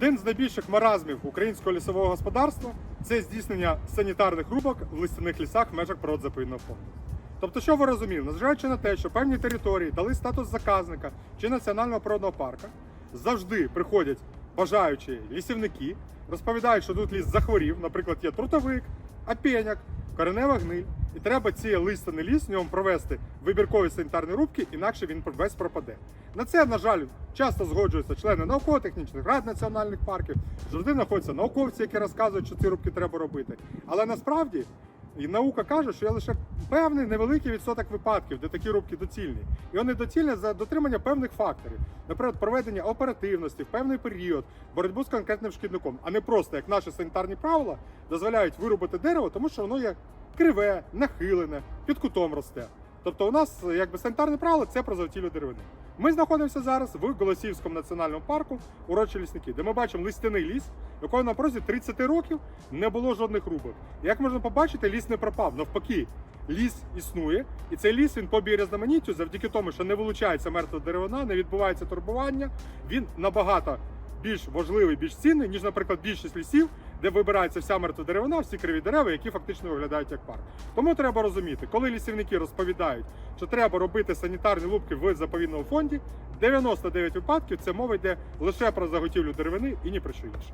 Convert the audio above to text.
Один з найбільших маразмів українського лісового господарства це здійснення санітарних рубок в листяних лісах в межах природзаповідного фонду. Тобто, що ви розуміли, незважаючи на те, що певні території дали статус заказника чи національного природного парка, завжди приходять бажаючі лісівники, розповідають, що тут ліс захворів, наприклад, є трутовик, апеняк, коренева гниль, і треба цей листаний ліс в ньому провести вибіркові санітарні рубки, інакше він весь пропаде. На це, на жаль, часто згоджуються члени науково-технічних рад національних парків, завжди знаходяться науковці, які розказують, що ці рубки треба робити. Але насправді і наука каже, що є лише певний невеликий відсоток випадків, де такі рубки доцільні. І вони доцільні за дотримання певних факторів, наприклад, проведення оперативності в певний період, боротьбу з конкретним шкідником, а не просто як наші санітарні правила дозволяють вирубити дерево, тому що воно є криве, нахилене, під кутом росте. Тобто, у нас якби санітарне правило це про заготівлю деревини. Ми знаходимося зараз в Голосіївському національному парку урочі лісники, де ми бачимо листяний ліс, якого на протязі 30 років не було жодних рубок. Як можна побачити, ліс не пропав. Навпаки, ліс існує, і цей ліс він по біорізноманіттю, завдяки тому, що не вилучається мертва деревина, не відбувається турбування. Він набагато більш важливий, більш цінний, ніж, наприклад, більшість лісів, де вибирається вся мертва деревина, всі криві дерева, які фактично виглядають як парк. Тому треба розуміти, коли лісівники розповідають, що треба робити санітарні лупки в заповідному фонді, 99 випадків це мова йде лише про заготівлю деревини і ні про що інше.